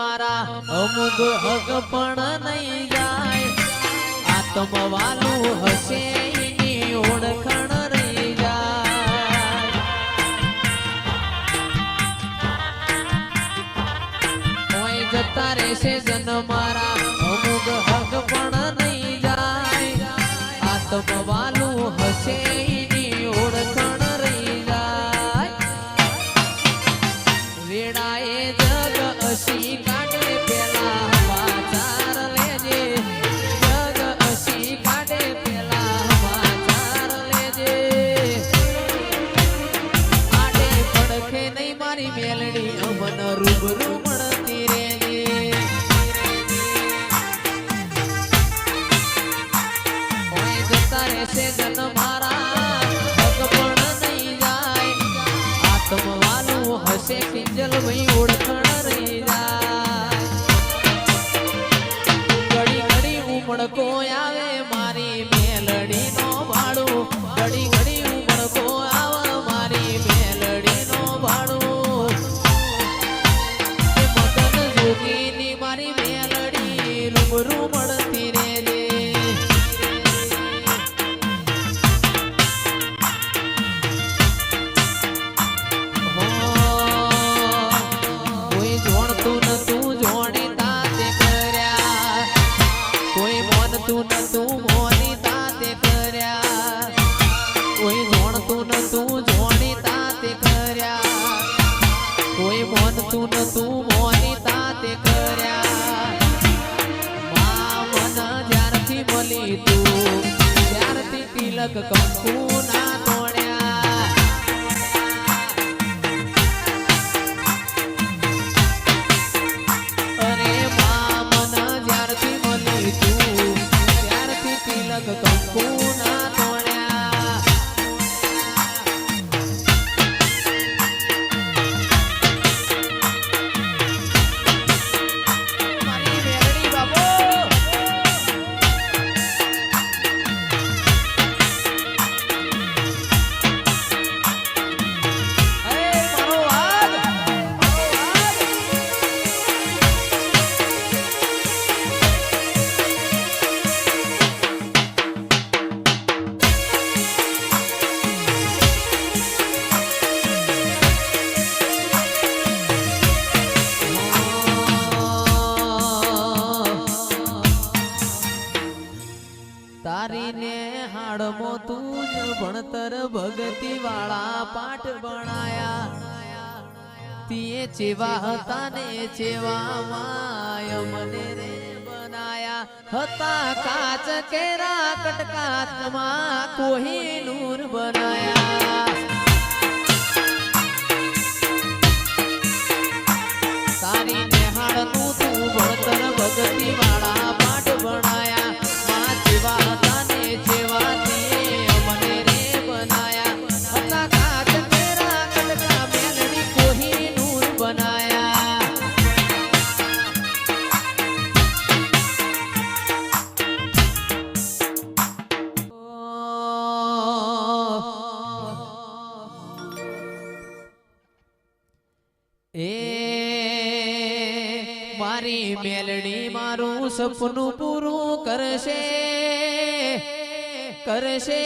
મારા અમુક હક પણ નહીં જાય. આત્મવાલું હશે, એની ઓળખણ રહી જાય. રહેશે જન મારા, અમુક હક પણ નહીં જાય. આત્મવાલું હશે ઉમળકો આવે મારી મેલડી નો ભાડું ઘડી મોનતું નતું મોની તાતે કર્યા. કોઈ જોણતું નતું જોણી તાતે કર્યા. કોઈ મોનતું નતું મોની તાતે કર્યા. મા મન જ્યારથી મળી તું ત્યારથી તિલક કંકુ ના ત્યારથી તિલક જ ભણતર ભગતી વાળા પાઠ ભણાયા. તીએ ચેવા હતા ને ચેવા માય મને રે બનાયા. હતા કાચ કેરા કટકાચમાં કોહી નૂર બનાયા એ મારી મેલડી મારું સપનું પૂરું કરશે કરશે.